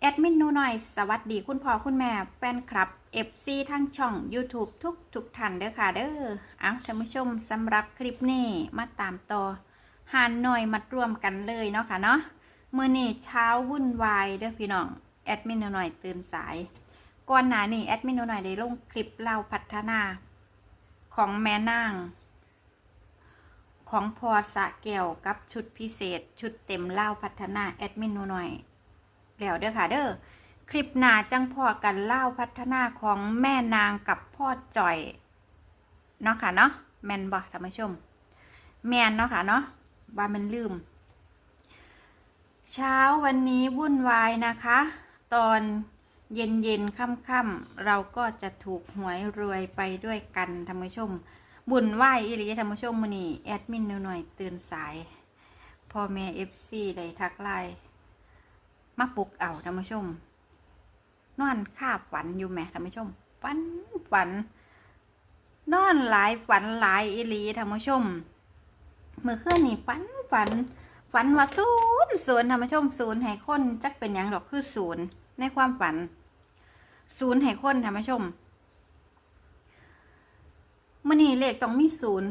แอดมินนูหน่อย สวัสดีคุณพ่อคุณแม่แฟนคลับ FC ทั้งช่อง YouTube ทุกทุกท่านเด้อค่ะเด้อเอาท่านผู้ชมสำหรับคลิปนี้มาตามต่อหานหน่อยมารวมกันเลยเนาะค่ะเนาะเมื้อนี้เช้าวุ่นวายเด้อพี่น้องแอดมินนูหน่อยตื่นสาย ก่อนหน้านี้แอดมินนูหน่อยได้ลงคลิปเล่าพัฒนา ของแม่นาง ของพอสะแก้วกับชุดพิเศษ ชุดเต็มเล่าพัฒนาแอดมินนูหน่อย แล้วเด้อค่ะเด้อคลิปหน้าจังพ่อกันเล่าพัฒนาของแม่นางกับพ่อจ่อยเนาะค่ะเนาะแมนบ่ท่านผู้ชม แมนเนาะค่ะเนาะว่ามันลืม เช้าวันนี้วุ่นวายนะคะ ตอนเย็นเย็นๆค่ำเราก็จะถูกหวยรวยไปด้วยกันท่านผู้ชม บุญไหวอีหลีท่านผู้ชมมือนี้แอดมินหน่อยๆตื่นสายพ่อแม่เอฟซีได้ทักไลน์ มาปลุกเอาท่านผู้ชม นอนคาบฝันอยู่แหมท่านผู้ชม ฝันฝัน นอนหลายฝันหลายอีหลีท่านผู้ชมเมื่อคืนนี่ฝันฝัน ฝันว่าศูนย์ศูนย์ท่านผู้ชมศูนย์ให้คนจักเป็นยังดอกคือศูนย์ในความฝันศูนย์ให้คนท่านผู้ชมมื่อนี้เลขต้องมีศูนย์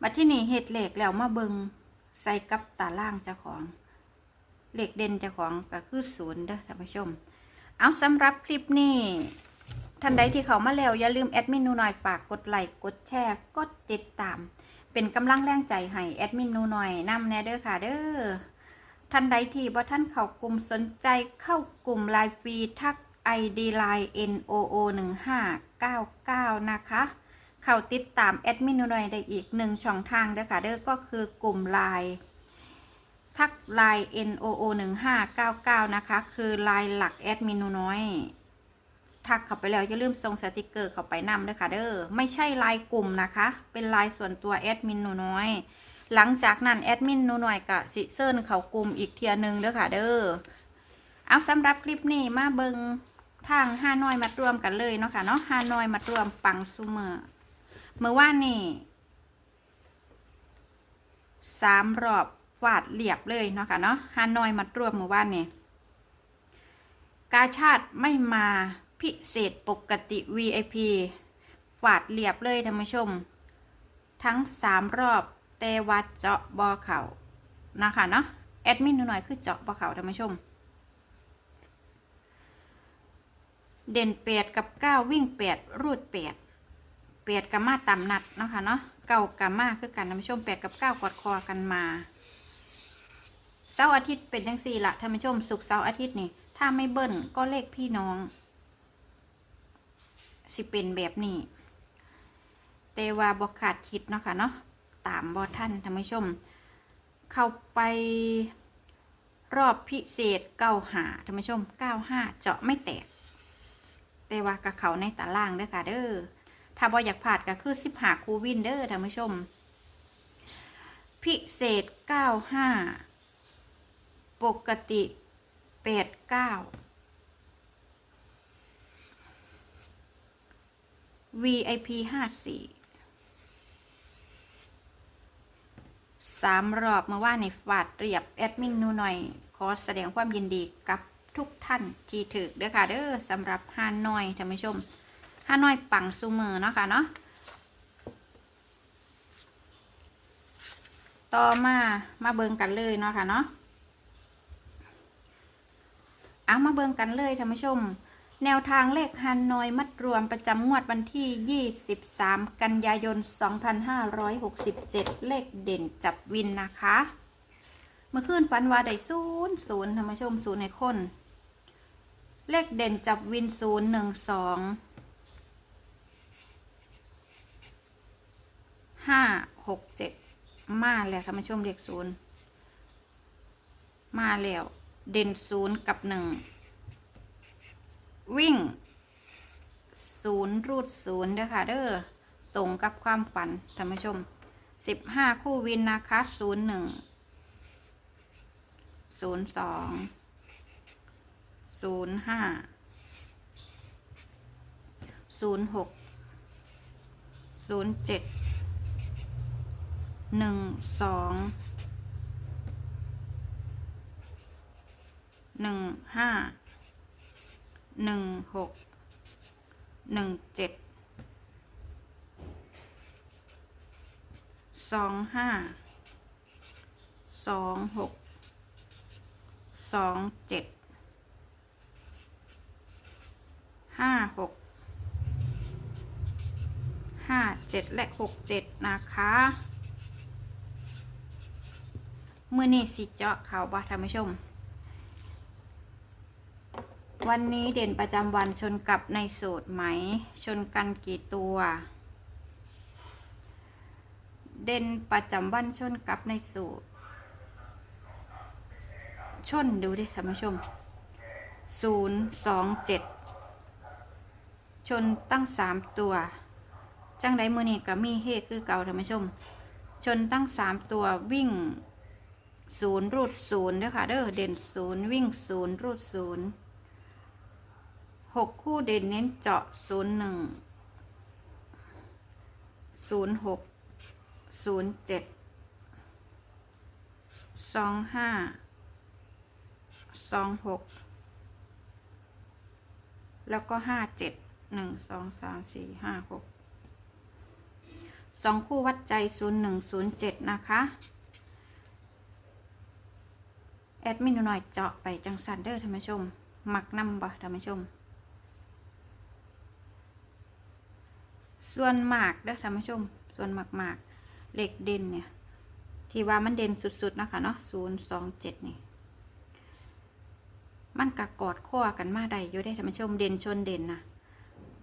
บัดที่นี่เฮ็ดเลขแล้วมาเบิงใส่กับตาล่างเจ้าของ เลขเด่นเจ้าของก็คือศูนย์เด้อท่านผู้ชม เอาสำหรับคลิปนี้ท่านใดที่เขามาแล้วอย่าลืมแอดมินนูน่อยฝากกดไลค์กดแชร์กดติดตาม เป็นกำลังแรงใจให้แอดมินนูน่อยนำแน่เด้อค่ะเด้อท่านใดที่บ่ท่านเข้ากลุ่มสนใจเข้ากลุ่มไลน์ฟรีทัก ID Line NOO 1599นะคะ เข้าติดตามแอดมินนูน่อยได้อีกหนึ่งช่องทางเด้อค่ะเด้อก็คือกลุ่มไลน์ ทักไลน์ NOO 1599 นะคะ คือไลน์หลักแอดมินนูน้อย ทักเข้าไปแล้วอย่าลืมส่งสติกเกอร์เข้าไปนำด้วยค่ะเด้อ ไม่ใช่ไลน์กลุ่มนะคะ เป็นไลน์ส่วนตัวแอดมินหนูน้อย หลังจากนั้นแอดมินหนูน้อยกะสิเซิร์นเขากลุ่มอีกเทียหนึงเด้อค่ะเด้อ เอาสำหรับคลิปนี้มาเบิงทางห้าน้อยมารวมกันเลยเนาะค่ะเนาะห้าน้อยมารวมปังซูเมอร์เมื่อว่านนี่สามรอบ ฟาดเรียบเลยเนาะค่ะเนาะฮานอยมารวมเมื่อวานนี่กาชาติไม่มาพิเศษปกติ VIP ฟาดเรียบเลยท่านผู้ชม ทั้งสามรอบแต่ว่าเจาะบอเขานะคะเนาะแอดมินหน่อยคือเจาะบอเขาท่านผู้ชม เด่นแปดกับเก้าวิ่งแปดรูดแปดแปดกับมาต่ำนัดเนาะค่ะเนาะเก้ากับมาคือกันท่านผู้ชมแปดกับเก้ากอดคอกันมา เสาร์อาทิตย์เป็นจังสี่ละท่านผู้ชมศุกเสาร์อาทิตย์นี่ ถ้าไม่เบิ้ลก็เลขพี่น้อง สิเป็นแบบนี้แต่ว่าบอขาดคิดเนาะค่ะเนาะตามบอท่านท่านผู้ชม เข้าไปรอบพิเศษเก้าหาท่านผู้ชมเก้าห้าเจาะไม่แตก แต่ว่ากับเขาในตารางเด้อค่ะเด้อถ้าบออยากผ่าดก็คือสิบหาคูวินเด้อท่านผู้ชม พิเศษเก้าห้า ปกติแปดเก้า VIP ห้าสี่สามรอบเมื่อว่าในฟาดเรียบ แอดมินนูหน่อย ขอแสดงความยินดีกับทุกท่านที่ถือเด้อค่ะเด้อสำหรับฮานอยท่านผู้ชมฮานอยปังซูเมอร์เนาะค่ะเนาะต่อมามาเบิงกันเลยเนาะค่ะเนาะ เอามาเบิงกันเลยท่านผู้ชม แนวทางเลขฮันนอยมัดรวมประจำงวดวันที่ 23 กันยายน 2567 เลขเด่นจับวินนะคะ เมื่อคืนฝันว่าได้ศูนย์ศูนย์ท่านผู้ชมศูนย์ในคน เลขเด่นจับวินศูนย์หนึ่งสองห้าหกเจ็ดมาแล้วท่านผู้ชมเลขศูนย์มาแล้ว เด่นศูนย์กับหนึ่งวิ่งศูนย์รูดศูนย์เด้อค่ะเด้อตรงกับความฝันท่านผู้ชมสิบห้าคู่วินนะคะศูนย์หนึ่งศูนย์สองศูนย์ห้าศูนย์หกศูนย์เจ็ดหนึ่งสอง หนึ่งห้าหนึ่งหกหนึ่งเจ็ดสองห้าสองหกสองเจ็ดห้าหกห้าเจ็ดและหกเจ็ดนะคะเมื่อนี่สิเจาะเขาบ่ท่านผู้ชม วันนี้เด่นประจำวันชนกับในสูตรไหม ชนกันกี่ตัว เด่นประจำวันชนกับในสูตร ชนดูดิท่านผู้ชมศูนย์สองเจ็ดชนตั้งสามตัว จังไดมือนี่กับมีเฮคือเก่าท่านผู้ชม ชนตั้งสามตัววิ่งศูนย์รูดศูนย์เด้อค่ะเด้อเด่นศูนย์วิ่งศูนย์รูดศูนย์ หกคู่เด่นเน้นเจาะศูนย์หนึ่งศูนย์หกศูนย์เจ็ดสองห้าสองหกแล้วก็ห้าเจ็ดหนึ่งสองสามสี่ห้าหกสองคู่วัดใจศูนย์หนึ่งศูนย์เจ็ดนะคะ แอดมินหน่อยเจาะไปจังสันเดอร์ท่านผู้ชม หมักนำบ่ท่านผู้ชม ส่วนหมากเด้อท่านผู้ชม ส่วนหมากหมากเหล็กเด่นเนี่ย ที่ว่ามันเด่นสุดๆนะคะเนาะศูนย์สองเจ็ดนี่ มันกะกอดข้อกันมาได้อยู่ได้ท่านผู้ชมเด่นชนเด่นนะ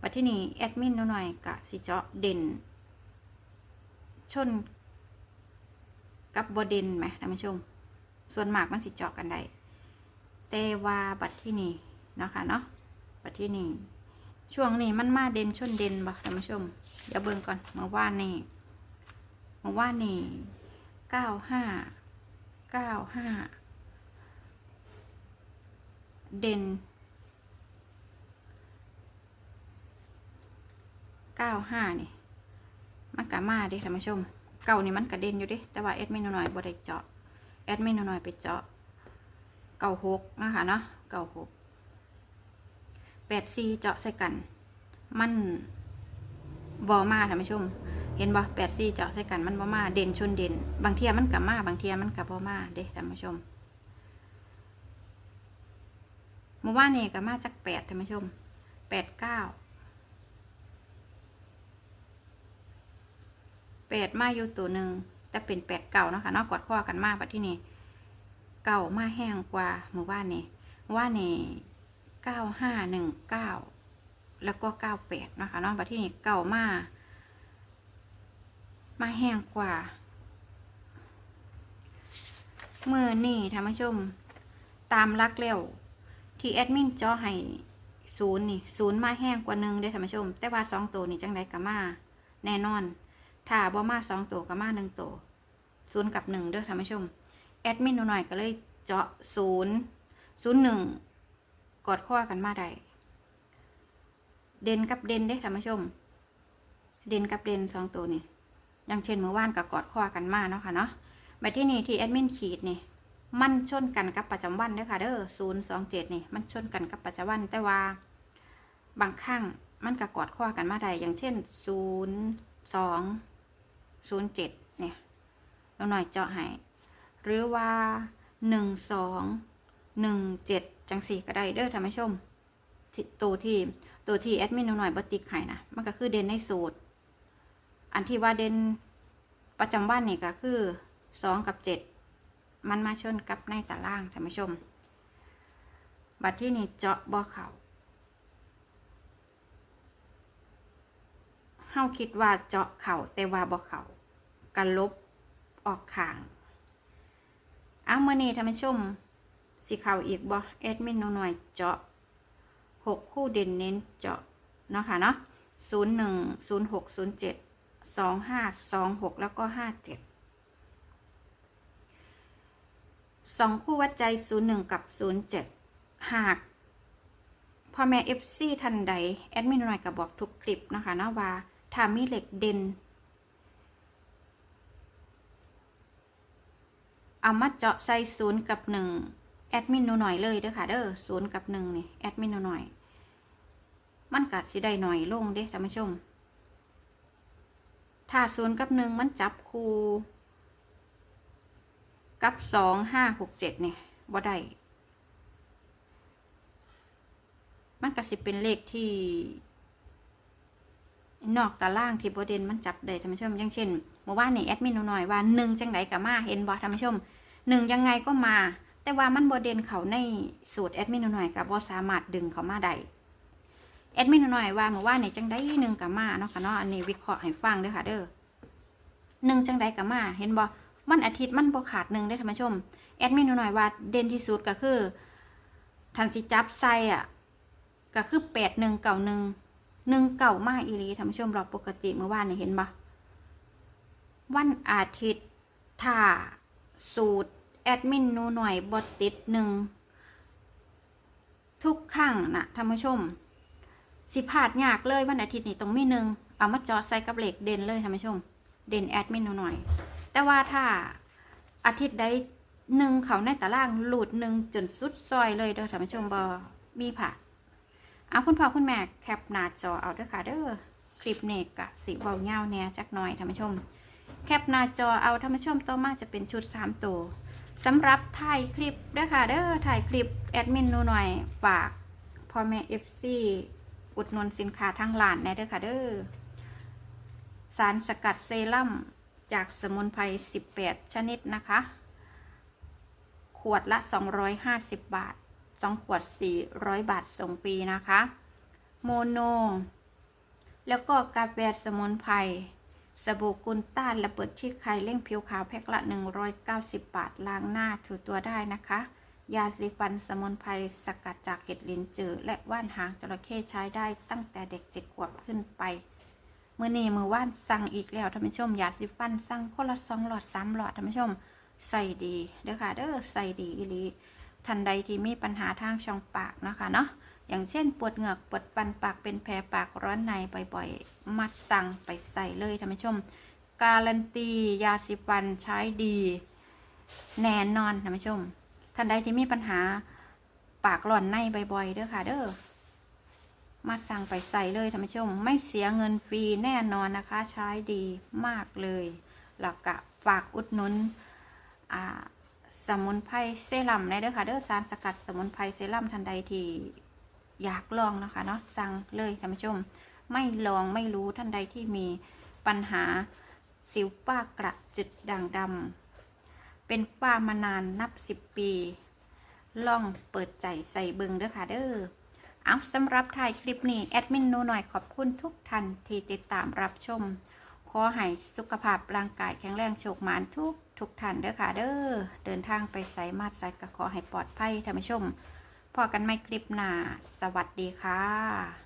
ปัจที่นี่แอดมินหน่อยกะสิเจาะเด่น ชน กับบเด่นไหมท่านผู้ชม ส่วนหมากมันสิเจาะกันได้แต่ว่าบัดที่นี่นะคะเนาะบัดที่นี่ ช่วงนี้มันมาเด่นชนเด่นบ่ท่านผู้ชมเดี๋ยวเบิ่งก่อนเมื่อวานนี่เมื่อวานนี่เก้าห้าเก้าห้าเด่นเก้าห้านี่มันกะมาเด้ท่านผู้ชม เก่านี่มันกะเด่นอยู่เดิแต่ว่าเอ็ดมินหน่อยบ่ได้เจาะแอดมินหน่อยไปเจาะเก่าหกนะคะเนาะเก่าหก แปดซีเจาะใส่กัน มันบอมาท่านผู้ชม เห็นบ่แปดซีเจาะใส่กันมันบอมาเด่นชนเด่น บางเทียมันกับมาบางเทียมันกับบอมาเด้ท่านผู้ชมเมื่อวานนี่กับมาจากแปดท่านผู้ชมแปดเก้าแปดมาอยู่ตัวหนึ่งแต่เป็นแปดเก่านะคะนอกกอดข้อกันมากบัดที่นี่เก่ามาแห้งกว่าเมื่อวานนี่เมื่านี่ เก้าห้าหนึ่งเก้าแล้วก็เก้าแปดนะคะเนอกบัดที่นี่เก่ามา มาแห้งกว่าเมื่อนี่ท่านผู้ชม ตามรักเร็วที่แอดมินจอให้ศูนย์นี่ศูนย์มาแห้งกว่าหนึ่งเด้อท่านผู้ชม แต่ว่าสองตัวนี่จังไดกับมาแน่นอน ถ้าบ่มาสองตัวกับมาหนึ่งตัวศูนย์กับหนึ่งเด้อท่านผู้ชม แอดมินหน่อยก็เลยเจาะศูนย์ศูนย์หนึ่ง กอดข้อกันมาได้เด่นกับเด่นเด้ท่านผู้ชม เด่นกับเด่นสองตัวนี่อย่างเช่นเมื่อวานกับกอดข้อกันมาเนาะค่ะเนาะแบบที่นี่ที่แอดมินขีดนี่มันชนกันกับประจำวันเด้อค่ะเด้อศูนย์สองเจ็ดนี่มันชนกันกับประจำวัน แต่ว่าบางครั้งมันก็กอดข้อกันมาได้อย่างเช่นศูนย์สองศูนย์เจ็ดเนี่ยเราหน่อยเจาะให้หรือว่าหนึ่งสองหนึ่งเจ็ด จังสีก็ได้เด้อท่านผู้ชมตัวที่ตัวที่แอดมินหน่อยบติกให้นะมันก็คือเด่นในสูตร อันที่ว่าเด่นประจำวันนี่ก็คือสองกับเจ็ดมันมาชนกับในตารางท่านผู้ชม บัดที่นี่เจาะบ่อเขาเฮาคิดว่าเจาะเข่าแต่ว่าบ่อเข่ากันลบออกข้างอ้าวมื่อนี้ท่านผู้ชม สิเข่าอีกบ่แอดมินหน่อยเจาะหกคู่เด่นเน้นเจาะเนาะค่ะเนาะศูนย์หนึ่งศูนย์หกศูนย์เจ็ดสองห้าสองหกแล้วก็ห้าเจ็ดสองคู่วัดใจศูนย์หนึ่งกับศูนย์เจ็ดหากพ่อแม่เอฟซีทันใด แอดมินหน่อยก็บอกทุกคลิปนะคะเนาะว่าถ้ามีเหล็กเด่นเอามาเจาะใส่ศูนย์กับหนึ่ง แอดมินหนูหน่อยเลยเด้อค่ะเด้อศูนย์กับหนึ่งนี่แอดมินหนูหน่อย มันกัดสิได้หน่อยลงเด้ท่านผู้ชมถ้าศูนย์กับหนึ่งมันจับคูกับสองห้าหกเจ็ดเนี่ยบ่ได้มันก็สิเป็นเลขที่ นอกตารางที่บเด่นมันจับได้ท่านผู้ชมอย่างเช่นเมื่อวานนี่แอดมินหนูหน่อยว่าหนึ่งจังไดกับมาเห็นบ่ท่านผู้ชมหนึ่งยังไงก็มา แต่ว่ามันบเด่นเขาในสูตรแอดมินหน่อยกับบ่สามารถดึงเขามาได้แอดมินหน่อยว่าเมื่อวานนี่จังได้หนึ่งกับมาเนาะค่ะเนาะอันนี้วิเคราะห์ให้ฟังเด้อค่ะเด้อหนึ่งจังได้กับมา เห็นบ่มันอาทิตย์มันบ่ขาดหนึ่งได้ท่านผู้ชมแอดมินหน่อยว่าเด่นที่สุดก็คือทันสิจับไซอะก็คือแปดหนึ่งเก่าหนึ่งหนึ่งเก่ามากอีหลีท่านผู้ชมเราปกติเมื่อวานนี่เห็นปะวันอาทิตย์ถ้าสูตร แอดมินนูหน่อยบดติดหนึ่งทุกครั้งนะท่านผู้ชม สิพาดยากเลยวันอาทิตย์นี่ต้องมีหนึ่งเอามาจอดใส่กับเหล็กเด่นเลยท่านผู้ชม เด่นแอดมินนูหน่อย แต่ว่าถ้าอาทิตย์ใดหนึ่งเขาในตารางหลุดหนึ่งจนสุดซอยเลยเด้อท่านผู้ชมบอมีผ่าเอาคุณพ่อคุณแม่แคปหน้าจอเอาเด้อค่ะเด้อคลิปเนกกะสีเบาเงาแน่จักหน่อยท่านผู้ชม แคปหน้าจอเอาท่านผู้ชมต่อมาจะเป็นชุด3ตัว สำหรับถ่ายคลิปเด้อค่ะเด้อถ่ายคลิปแอดมินหนูหน่อยฝากพ่อแม่ FC อุดหนุนสินค้าทางร้านแน่เด้อค่ะเด้อสารสกัดเซรั่มจากสมุนไพร 18 ชนิดนะคะ ขวดละ 250 บาท 2 ขวด 400 บาทส่งฟรีนะคะ โมโน แล้วก็กาแฟสมุนไพร สบู่กุลต้านระเบิดที่ไข่เร่งผิวขาวแพ็คละ 190 บาท ล้างหน้าถูตัวได้นะคะ ยาสีฟันสมุนไพรสกัดจากเห็ดลินจือ และว่านหางจระเข้ใช้ได้ตั้งแต่เด็กเจ็ดขวบขึ้นไป มื่อนี้มือว่านสั่งอีกแล้วท่านผู้ชม ยาสีฟันสั่งคนละสองหลอดสามหลอดท่านผู้ชม ใส่ดีเด้อค่ะเด้อใส่ดีอีลีทันใดที่มีปัญหาทางช่องปากนะคะเนาะ อย่างเช่น ปวดเหงือกปวดปันปากเป็นแผลปากร้อนในบ่อยๆ มัดสั่งไปใส่เลยท่านผู้ชม การันตียาสีฟันใช้ดี แน่นอนท่านผู้ชมทันใดที่มีปัญหาปากร้อนในบ่อยๆเด้อค่ะเด้อมัดสั่งไปใส่เลยท่านผู้ชม ไม่เสียเงินฟรีแน่นอนนะคะ ใช้ดีมากเลยแล้วก็ฝากอุดหนุนสมุนไพรเซรั่มในเด้อค่ะเด้อสารสกัดสมุนไพรเซรั่มทันใดที่ อยากลองนะคะเนาะสั่งเลยท่านผู้ชม ไม่ลองไม่รู้ท่านใดที่มีปัญหาสิวป้ากระจุดด่างดำเป็นฝ้ามานานนับสิบปีลองเปิดใจใส่เบิงเด้อค่ะเด้อเอาสำหรับถ่ายคลิปนี้แอดมินนูหน่อยขอบคุณทุกท่านที่ติดตามรับชม ขอให้สุขภาพร่างกายแข็งแรงโชคหมานทุกทุกท่านเด้อค่ะเด้อเดินทางไปไสมาดไสก็ขอให้ปลอดภัยท่านผู้ชม พอกันไม่คลิปหน้า สวัสดีค่ะ